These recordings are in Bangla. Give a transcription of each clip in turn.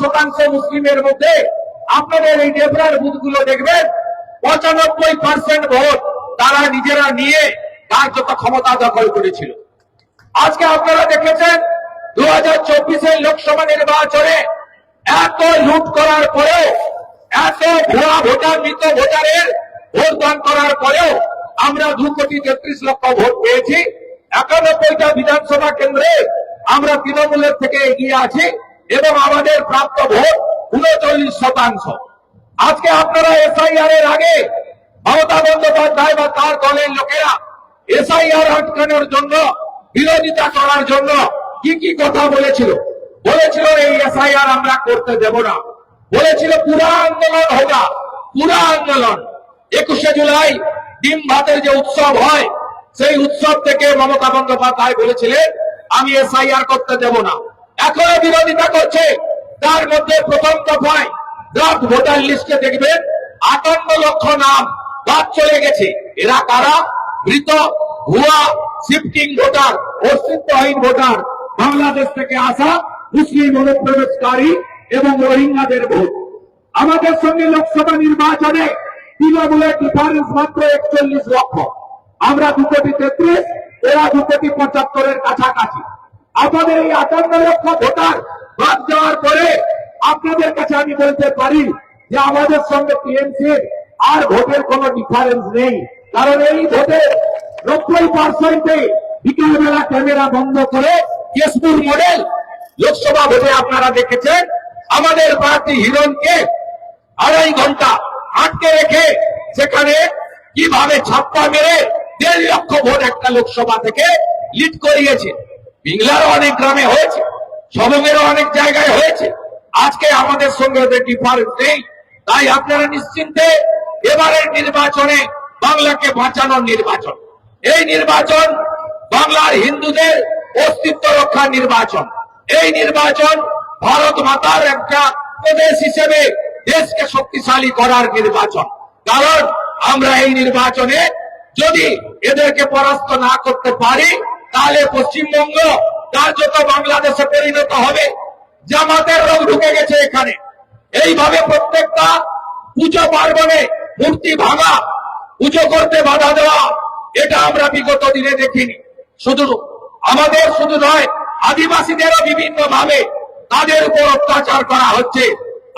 শতাংশ মুসলিমের মধ্যে আপনাদের এই ডেবরার বুথগুলো দেখবেন, পঁচানব্বই পার্সেন্ট ভোট তারা নিজেরা নিয়ে কার্যত ক্ষমতা দখল করেছিল। আজকে আপনারা দেখেছেন দু হাজার চব্বিশের লোকসভা নির্বাচনে এত লুট করার পরেও, এত ভুয়া ভোটার, মৃত ভোটারের ভোট দান করার পরেও আমরা দু কোটি তেত্রিশ লক্ষ ভোট পেয়েছি। একানব্বইটা বিধানসভা কেন্দ্রে আমরা তৃণমূলের থেকে এগিয়ে আছি। এবং আমাদের প্রাপ্ত ভোট উনচল্লিশ শতাংশ। আজকে আপনারা এসআইআর এর আগে মমতা বন্দ্যোপাধ্যায় বা তার দলের লোকেরা এসআইআর আটকানোর জন্য, বিরোধিতা করার জন্য কি কি কথা বলেছিল? বলেছিল, এই এসআইআর আমরা করতে দেব না। বলেছিল, পুরা আন্দোলন হোগা পুরা আন্দোলন। একুশে জুলাই ডিম ভাতের যে উৎসব হয়, সেই উৎসব থেকে মমতা বন্দ্যোপাধ্যায় বলেছিলেন, আমি এসআইআর করতে দেব না। এখনও বিরোধিতা করছে। তার মধ্যে প্রথম দফায় ড্রাফট ভোটার লিস্টে দেখবেন আটান্ন লক্ষ নাম বাদ চলে গেছে। এরা কারা? মৃত, ভুয়া শিফটিং ভোটার অস্তিত্বহীন ভোটার বাংলাদেশ থেকে আসা মুসলিম অনুপ্রবেশকারী এবং রোহিঙ্গাদের ভোট। আমাদের সঙ্গে লোকসভা নির্বাচনে তৃণমূলের ডিফারেন্স মাত্র একচল্লিশ লক্ষ। আমরা দু কোটি তেত্রিশ, এরা দু কোটি পঁচাত্তরের কাছাকাছি। আপনাদের এই আটান্ন লক্ষ ভোটার বাদ যাওয়ার পরে আপনাদের কাছে আমি বলতে পারি যে আমাদের সঙ্গে টিএমসির আর ভোটের কোনো ডিফারেন্স নেই। কারণ এই ভোটের নব্বই পার্সেন্টে বিকালবেলা ক্যামেরা বন্ধ করে কেশপুর মডেল লোকসভা ভোটে আপনারা দেখেছেন, আমাদের প্রার্থী হিরণকে আড়াই ঘণ্টা আটকে রেখে সেখানে কীভাবে ছাপ্পা মেরে দেড় লক্ষ ভোট একটা লোকসভা থেকে লিড করিয়েছে। বিংলারও অনেক গ্রামে হয়েছে সবঙ্গেরও অনেক জায়গায় হয়েছে। আজকে আমাদের সঙ্গে ওদের ডিফারেন্স নেই, তাই আপনারা নিশ্চিন্তে এবারের নির্বাচনে বাংলাকে বাঁচানোর নির্বাচন। এই নির্বাচন বাংলার হিন্দুদের অস্তিত্ব রক্ষার নির্বাচন। এই নির্বাচন ভারত মাতার একটা প্রদেশ হিসেবে দেশকে শক্তিশালী করার নির্বাচন। কারণ আমরা এই নির্বাচনে যদি এদেরকে পরাস্ত না করতে পারি তাহলে পশ্চিমবঙ্গ কার্যত বাংলাদেশে পরিণত হবে, জামাতের রোগ ঢুকে গেছে এখানে। এইভাবে প্রত্যেকটা পুজো পার্বণে মূর্তি ভাঙা, পুজো করতে বাধা দেওয়া, এটা আমরা বিগত দিনে দেখিনি। শুধু আমাদের শুধু নয়, আদিবাসীদেরও বিভিন্ন ভাবে তাদের উপর অত্যাচার করা হচ্ছে।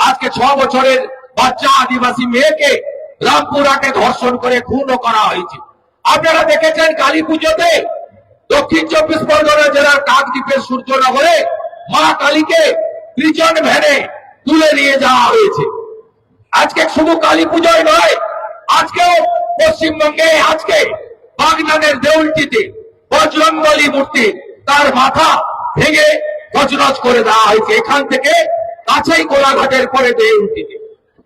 আজকে ছ বছরের বাচ্চা আদিবাসী মেয়েকে রামপুরাকে ধর্ষণ করে খুনও করা হয়েছে। আপনারা দেখেছেন কালী পুজোতে দক্ষিণ চব্বিশ পরগনা জেলার কাকদ্বীপের সূর্যনগরে মা কালীকে ত্রিজন ভ্যানে তুলে নিয়ে যাওয়া হয়েছে। আজকে শুধু কালী পুজোয় নয়, আজকেও পশ্চিমবঙ্গে, আজকে বাগনানের দেউলটিতে বজরঙ্গলী মূর্তি তার মাথা ভেঙে গজরজ করে দেওয়া হয়েছে। এখান থেকে কাছেই কোলাঘাটের পরে দেউলটিতে।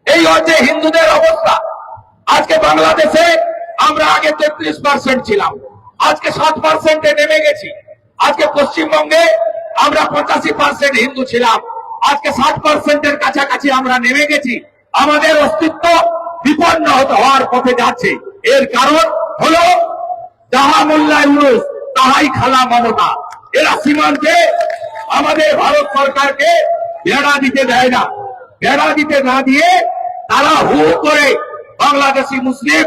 এই হচ্ছে হিন্দুদের অবস্থা। আজকে বাংলাদেশে আমরা আগে তেত্রিশ পার্সেন্ট ছিলাম। আজকে সাত পার্সেন্টে নেমে গেছি। আজকে পশ্চিমবঙ্গে আমরা পঁচাশি পার্সেন্ট হিন্দু ছিলাম। আজকে ষাট পার্সেন্টের কাছাকাছি আমরা নেমে গেছি। আমাদের অস্তিত্ব বিপন্ন হওয়ার পথে যাচ্ছে। এর কারণ হলো যাহা মোল্লা ইউনুস, তাহাই খালা মমতা। এরা সীমান্তে আমাদের ভারত সরকারকে ভেড়া দিতে দেয় না। ভেড়া দিতে না দিয়ে তারা হু করে বাংলাদেশি মুসলিম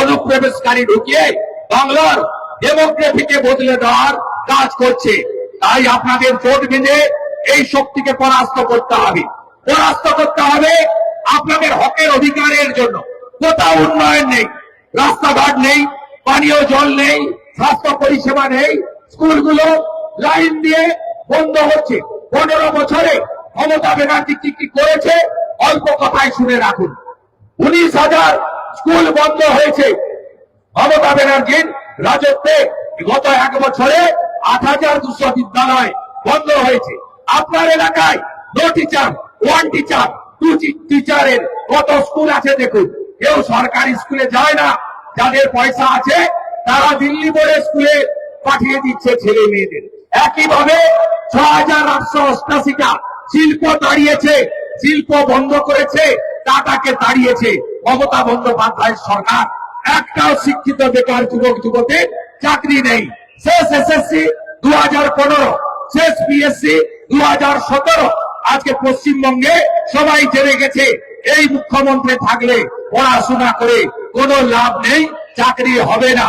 অনুপ্রবেশকারী ঢুকিয়ে বাংলার ডেমোগ্রাফিকে বদলে দেওয়ার কাজ করছে। তাই আপনাদের ভোট বেঁধে এই শক্তিকে পরাস্ত করতে হবে। পরাস্ত করতে হবে আপনাদের হকের অধিকারের জন্য। কোথাও উন্নয়ন নেই, রাস্তাঘাট নেই, পানীয় জল নেই, স্বাস্থ্য পরিষেবা নেই, স্কুলগুলো লাইন দিয়ে বন্ধ হচ্ছে। পনেরো বছরে মমতা ব্যানার্জি কি কি করেছে, অল্প কথায় শুনে রাখুন। উনিশ হাজার স্কুল বন্ধ হয়েছে। মমতা ব্যানার্জির রাজত্বে গত এক বছরে আট হাজার দুশো বিদ্যালয় বন্ধ হয়েছে। আপনার এলাকায় no teacher one teacher two টিচারের কত স্কুল আছে দেখুন। কেউ সরকারি স্কুলে যায় না, যাদের পয়সা আছে তারা দিল্লি বোর্ডে স্কুলে পাঠিয়ে দিচ্ছে ছেলে মেয়েদের। একইভাবে ছ হাজার আটশো অষ্টাশিটা শিল্প দাঁড়িয়েছে, শিল্প বন্ধ করেছে, টাটাকে দাঁড়িয়েছে মমতা বন্দ্যোপাধ্যায়ের সরকার। একটাও শিক্ষিত বেকার যুবক যুবকের চাকরি নেই। শেষ এসএসসি দু হাজার পনেরো, শেষ পিএসসি দু হাজার সতেরো। আজকে পশ্চিমবঙ্গে সবাই জেনে গেছে, এই মুখ্যমন্ত্রী থাকলে পড়াশোনা করে কোনো লাভ নেই, চাকরি হবে না।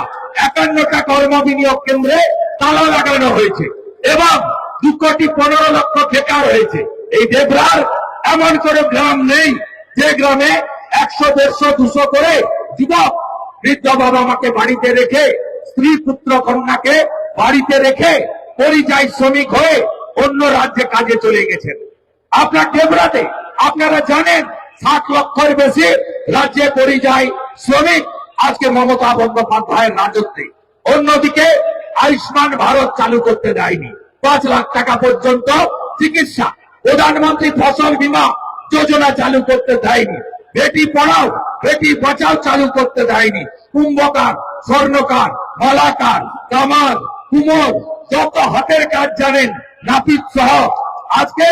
একান্নটা কর্ম বিনিয়োগ কেন্দ্রে তালা লাগানো হয়েছে এবং দু কোটি পনেরো লক্ষ বেকার হয়েছে। এই দেবরার এমন করে গ্রাম নেই যে গ্রামে একশো, দেড়শো, দুশো করে যুবক বৃদ্ধ বাবা মাকে বাড়িতে রেখে, স্ত্রী পুত্র কন্যাকে বাড়িতে রেখে পরিযায়ী শ্রমিক হয়ে অন্য রাজ্যে কাজে চলে গেছেন। আপনার ডেবরাতে আপনারা জানেন, ষাট লক্ষের বেশি রাজ্যে পরিযায়ী শ্রমিক আজকে মমতা বন্দ্যোপাধ্যায়ের রাজত্বে। অন্যদিকে আয়ুষ্মান ভারত চালু করতে দেয়নি। পাঁচ লাখ টাকা পর্যন্ত চিকিৎসা, প্রধানমন্ত্রী ফসল বীমা যোজনা চালু করতে দেয়নি। বেটি পড়াও বেটি বাঁচাও চালু করতে দেয়নি। কুম্ভকার, স্বর্ণকার মালাকার কামার, কুমোর, যত হাতের কাজ জানেন, নাপিত সহ, আজকে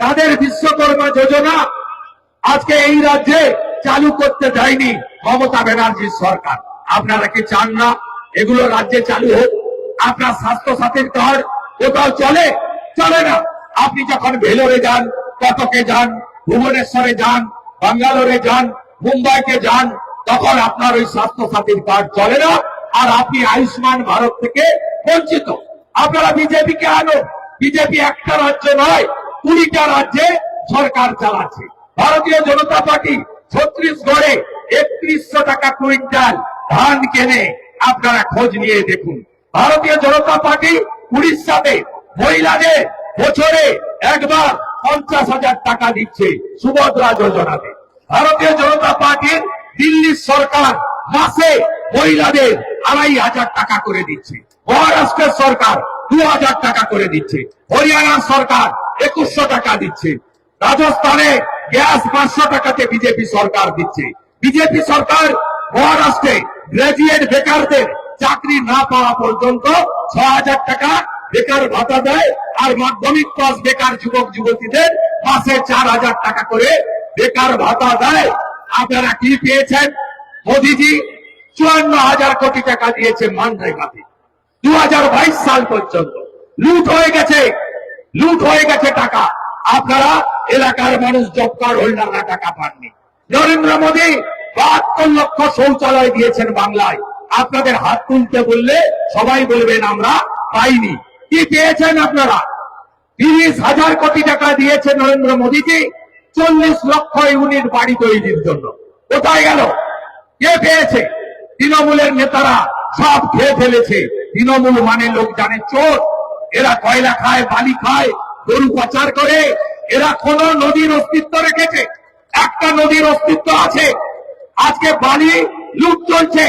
তাদের বিশ্বকর্মা যোজনা আজকে এই রাজ্যে চালু করতে দেয়নি মমতা ব্যানার্জির সরকার। আপনারা কি চান না এগুলো রাজ্যে চালু হোক? আপনার স্বাস্থ্য সাথীর কার্ড কোথাও চলে? চলে না। আপনি যখন ভেলোরে যান, কটকে যান, ভুবনেশ্বরে যান বাঙ্গালোরে যান, মুম্বাইতে যান, তখন আপনার ওই স্বাস্থ্য সাথীর কার্ড চলে না, আর আপনি আয়ুষ্মান ভারত থেকে বঞ্চিত। আপনারা বিজেপিকে আনো বিজেপি একটা রাজ্য নয়, কুড়িটা রাজ্যে সরকার চালাচ্ছে। ভারতীয় জনতা পার্টি ছত্রিশগড়ে একত্রিশশো টাকা কুইন্টাল ধান কেনে। আপনারা খোঁজ নিয়ে দেখুন। ভারতীয় জনতা পার্টি উড়িষ্যাতে, মহিলাদের বছরে একবার পঞ্চাশ হাজার টাকা দিচ্ছে সুভদ্রা যোজনাতে। ভারতীয় জনতা পার্টির দিল্লির সরকার মাসে মহিলাদের আড়াই হাজার টাকা করে দিচ্ছে। মহারাষ্ট্রের সরকার দু হাজার টাকা করে দিচ্ছে। হরিয়ানার সরকার একুশশো টাকা দিচ্ছে। রাজস্থানে গ্যাস পাঁচশো টাকাতে বিজেপি সরকার দিচ্ছে। বিজেপি সরকার মহারাষ্ট্রে গ্রাজুয়েট বেকারদের চাকরি না পাওয়া পর্যন্ত ছ হাজার টাকা বেকার ভাতা দেয়। আর মাধ্যমিক পাস বেকার যুবক যুবতীদের মাসে চার হাজার টাকা করে বেকার ভাতা দেয়। আপনারা কি পেয়েছেন? মোদিজি চুয়ান্ন হাজার কোটি টাকা দিয়েছে মানরেগাতে দু হাজার সাল পর্যন্ত। লুট হয়ে গেছে। লুট হয়ে গেছে টাকা। আপনারা এলাকার মানুষ জব কার্ড হোল্ডাররা টাকা পাননি। নরেন্দ্র মোদী বাহাত্তর লক্ষ শৌচালয় দিয়েছেন বাংলায়। আপনাদের হাত তুলতে বললে সবাই বলবেন, আমরা পাইনি। কি পেয়েছেন আপনারা? তিরিশ হাজার কোটি টাকা দিয়েছে নরেন্দ্র মোদীজি, চল্লিশ লক্ষ ইউনিট বাড়ি তৈরির জন্য। কোথায় গেল? কে পেয়েছে? তৃণমূলের নেতারা সব খেয়ে ফেলেছে। তৃণমূল মানে লোক জানে চোর। এরা কয়লা খায়, বালি খায়, গরু পাচার করে। এরা কোন নদীর অস্তিত্ব রেখেছে। একটা নদীর অস্তিত্ব আছে। আজকে বালি লুট চলছে।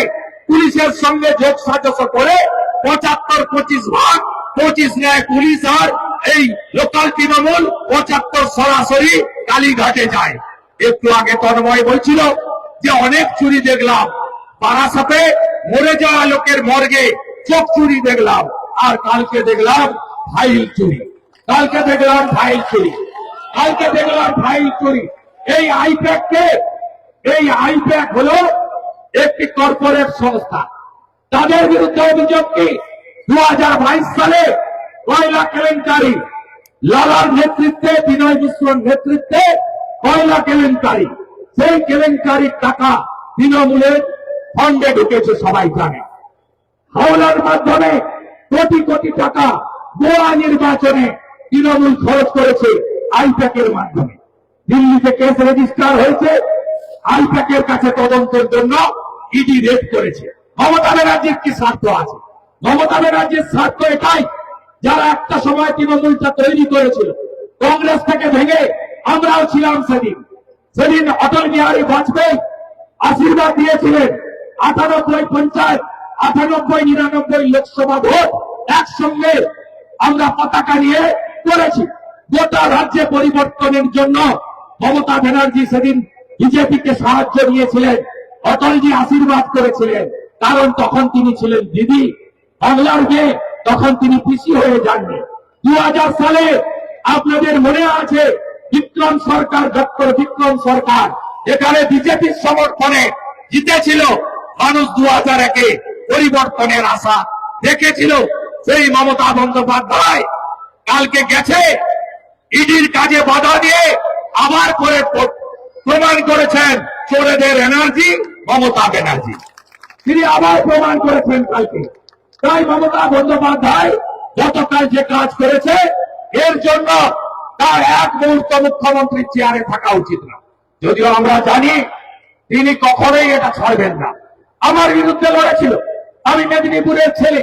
পুলিশের সঙ্গে যোগ সাজস করে পঁচাত্তর পঁচিশ ভাগ পঁচিশ নেয় পুলিশ আর এই লোকাল তৃণমূল পঁচাত্তর সরাসরি কালীঘাটে যায়। একটু আগে তন্ময় বলছিল যে অনেক চুরি দেখলাম। বারাসাতে মরে যাওয়া লোকের মর্গে চোখ চুরি দেখলাম। আর কালকে দেখলাম ফাইল চুরি। কালকে দেখলাম ফাইল চুরি। কালকে দেখলাম ফাইল চুরি। এই আইপ্যাক কে? এই আইপ্যাক হলো একটি কর্পোরেট সংস্থা। তাদের বিরুদ্ধে অভিযোগ কি? দু হাজার বাইশ সালে কয়লা কেলেঙ্কারি। লালার নেতৃত্বে, বিনয় মিশ্রর নেতৃত্বে কয়লা কেলেঙ্কারি। সেই কেলেঙ্কারির টাকা তৃণমূলের ফন্ডে ঢুকেছে, সবাই জানে। হাওলার মাধ্যমে কোটি কোটি টাকা গোয়া নির্বাচনে তৃণমূল খরচ করেছে আইপ্যাকের মাধ্যমে। দিল্লিতে কেস রেজিস্টার হয়েছে, আইপ্যাকের কাছে তদন্তের জন্য ইডি রেড করেছে। মমতা ব্যানার্জির কি স্বার্থ আছে? মমতা ব্যানার্জির স্বার্থ এটাই, যারা একটা সময় তৃণমূলটা তৈরি করেছিল। কংগ্রেস থেকে ভেঙে আমরাও ছিলাম সেদিন। সেদিন অটল বিহারী বাজপেয়ী আশীর্বাদ দিয়েছিলেন। আটানব্বই পঞ্চায়েত, আটানব্বই নিরানব্বই লোকসভা ভোট একসঙ্গে আমরা পতাকা নিয়ে করেছি। গোটা রাজ্যে পরিবর্তনের জন্য মমতা ব্যানার্জি সেদিন বিজেপিকে সাহায্য নিয়েছিলেন, অটলজি আশীর্বাদ করেছিলেন। কারণ তখন তিনি ছিলেন দিদি। বাংলার মেয়ে তখন তিনি পিসি হয়ে যাননি। দু সালে আপনাদের মনে আছে, বিক্রম সরকার, ডক্টর বিক্রম সরকার? এখানে বিজেপির সমর্থনে জিতেছিল মানুষ দু হাজার একে পরিবর্তনের আশা দেখেছিল সেই মমতা বন্দ্যোপাধ্যায়। কালকে গেছে, ইডির কাজে বাধা দিয়ে আবার করে প্রমাণ করেছেন চোরেদের এনার্জি, মমতা ব্যানার্জি। তিনি আবার প্রমাণ করেছেন কালকে। তাই মমতা বন্দ্যোপাধ্যায় গতকাল যে কাজ করেছে, এর জন্য তার এক মুহূর্ত মুখ্যমন্ত্রীর চেয়ারে থাকা উচিত না। যদিও আমরা জানি তিনি কখনোই এটা ছাড়বেন না। আমার বিরুদ্ধে লড়েছিল। আমি মেদিনীপুরের ছেলে,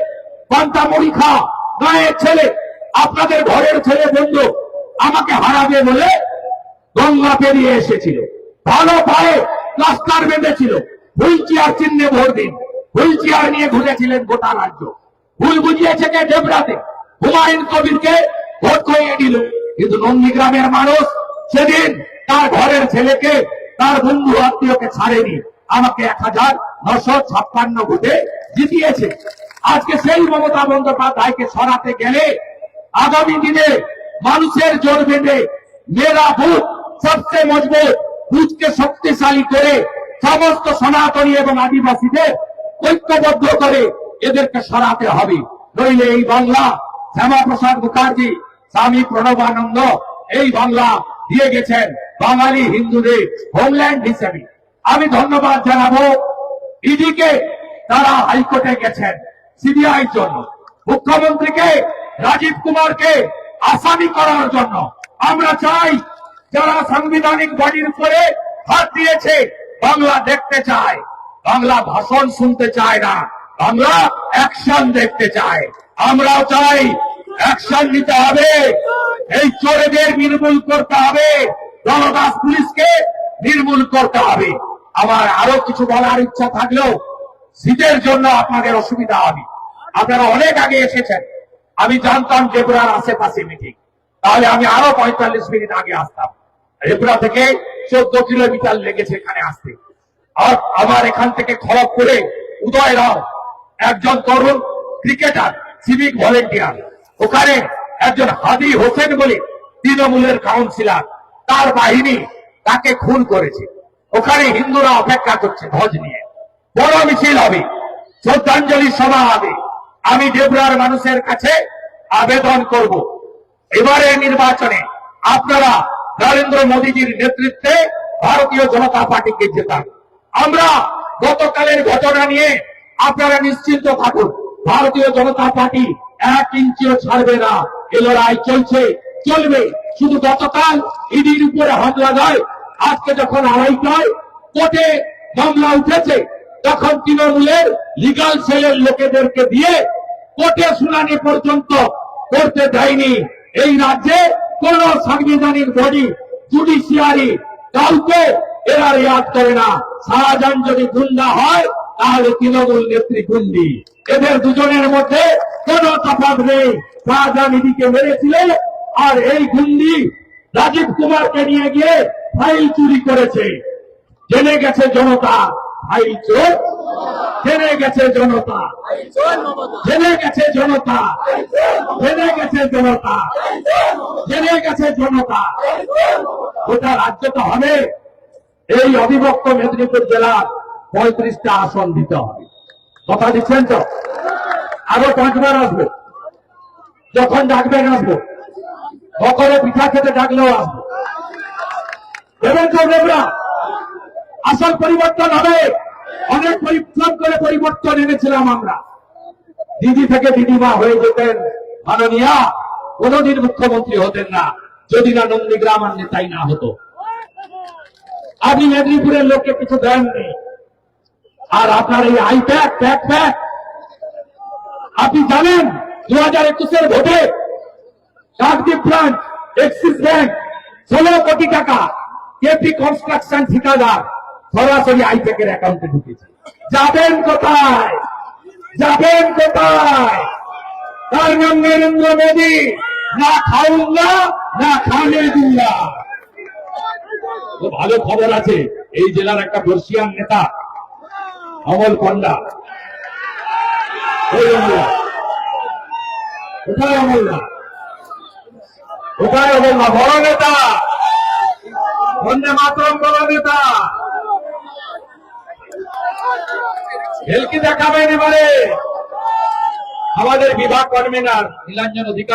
পান্তা মুড়ি খা গায়ের ছেলে, আপনাদের ঘরের ছেলে বন্ধু, আমাকে হারাবে বলে গঙ্গা পেরিয়ে এসেছিল। ভালো পায়ে প্লাস্টার বেঁধেছিল। হুইল চেয়ার চিহ্নে ভোট দিন। নিয়ে ঘুরেছিলেন গোটা রাজ্য। ভুল বুঝিয়েছে কে হুমায়ুন কবিরকে ভোট করিয়ে দিল। কিন্তু নন্দীগ্রামের মানুষ সেদিন তার ঘরের ছেলেকে, তার বন্ধু আত্মীয়কে ছাড়েনি। আমাকে এক হাজার নশো ছাপ্পান্ন ভোটে জিতিয়েছে। আজকে সেই মমতা বন্দ্যোপাধ্যায়কে সরাতে গেলে আগামী দিনে মানুষের জোর বেঁধে মেয়েরা বুথ সবচেয়ে মজবুত বুথকে শক্তিশালী করে সমস্ত সনাতনী এবং আদিবাসীদের ঐক্যবদ্ধ করে এদেরকে সরাতে হবে। নইলে এই বাংলা শ্যামাপ্রসাদ মুখার্জি, স্বামী প্রণবানন্দ, এই বাংলা দিয়ে গেছেন বাঙালি হিন্দুদের হোমল্যান্ড হিসেবে। আমি ধন্যবাদ জানাব ইডিকে, তারা হাইকোর্টে গেছেন সিবিআই জন্য। মুখ্যমন্ত্রীকে, রাজীব কুমারকে আসামি করার জন্য। আমরা চাই যারা সাংবিধানিক বডির উপরে হাত দিয়েছে, বাংলা দেখতে চায়। বাংলা ভাষণ শুনতে চায় না, বাংলা অ্যাকশন দেখতে চায়। আমরাও চাই অ্যাকশন নিতে হবে, এই চোরেদের নির্মূল করতে হবে জনদাস পুলিশকে নির্মূল করতে হবে। আমার আরও কিছু বলার ইচ্ছা থাকলেও সিটের জন্য আপনাদের অসুবিধা হবে। আপনারা অনেক আগে এসেছেন, আমি জানতাম ত্রিপুরার আশেপাশে মিটিং তাহলে আমি আরও পঁয়তাল্লিশ মিনিট আগে আসতাম। ত্রিপুরা থেকে চোদ্দ কিলোমিটার লেগেছে এখানে আসতে। আর আমার এখান থেকে খড়গপুরে উদয় রাও একজন তরুণ ক্রিকেটার সিভিক ভলেন্টিয়ার ওখানে একজন হাদি হোসেন বলে তৃণমূলের কাউন্সিলর তার বাহিনী তাকে খুন করেছে। ওখানে হিন্দুরা অপেক্ষা করছে ধ্বজ নিয়ে। বড় মিছিল হবে। শ্রদ্ধাঞ্জলি সভা হবে। আমি দেবরার মানুষের কাছে আবেদন করব। এবারে নির্বাচনে আপনারা নরেন্দ্র মোদীজির নেতৃত্বে ভারতীয় জনতা পার্টিকে জেতান। আমরা গতকালের ঘটনা নিয়ে আপনারা নিশ্চিন্ত থাকুন, ভারতীয় জনতা পার্টি এক ইঞ্চিও ছাড়বে না। এ লড়াই চলছে, চলবে। শুধু গতকাল ইডির উপরে হামলা নয়, আজকে যখন আড়াইটায় কোর্টে মামলা উঠেছে, তখন তৃণমূলের লিগাল সেলের লোকেদেরকে দিয়ে কোর্টে শুনানি পর্যন্ত করতে দেয়নি। এই রাজ্যে কোন সাংবিধানিক বডি জুডিশিয়ারি কাউকে এরা রেয়াত করে না। শাহজাহান যদি গুন্ডা হয়, তাহলে তৃণমূল নেত্রী গুন্ডি। এদের দুজনের মধ্যে কোন তফাৎ নেই। শাহজাহান ইদিকে মেরেছিল, আর এই গুন্ডি রাজীব কুমারকে নিয়ে গিয়ে ফাইল চুরি করেছে। জেনে গেছে জনতা, ফাইল চোর। জেনে গেছে জনতা, জেনে গেছে জনতা, জেনে গেছে জনতা, জেনে গেছে জনতা। গোটা রাজ্যটা হবে। এই অবিভক্ত মেদিনীপুর জেলার পঁয়ত্রিশটা আসন দিতে হবে। কথা দিচ্ছেন তো? আরও পাঁচবার আসব। যখন ডাকবেন আসব। সকলে পিঠা খেতে ডাকলেও আসব। দেবেন তো দেবরা? আসল পরিবর্তন হবে। অনেক পরিশ্রম করে পরিবর্তন এনেছিলাম আমরা। দিদি থেকে দিদিমা হয়ে যেতেন মাননীয়া। কোনদিন মুখ্যমন্ত্রী হতেন না। যদি না নন্দীগ্রাম আর নেতাই না হতো। আপনি মেদিনীপুরের লোককে কিছু দেননি। আর আপনার এই আইপ্যাক প্যাক প্যাক আপনি জানেন দু হাজার একুশের ভোটে কাকদ্বীপ ব্রাঞ্চ এক্সিস ব্যাংক ষোলো কোটি টাকা কেপি কনস্ট্রাকশন ঠিকাদার, সরাসরি আইপ্যাকের অ্যাকাউন্টে ঢুকেছে। যাবেন কোথায়? যাবেন কোথায়? তার নাম নরেন্দ্র মোদী, না খাউঙ্গা না তো ভালো খবর আছে, এই জেলার একটা বর্ষিয়ান নেতা, অমল পণ্ডা। ওই অমলা। কোথায় অমলদা কোথায় অমলদা বড় নেতা। বন্দে মাতরম, বড় নেতা। ভেলকি দেখাবেন এবারে। আমাদের বিভাগ কনভেনার, নীলাঞ্জন অধিকারী।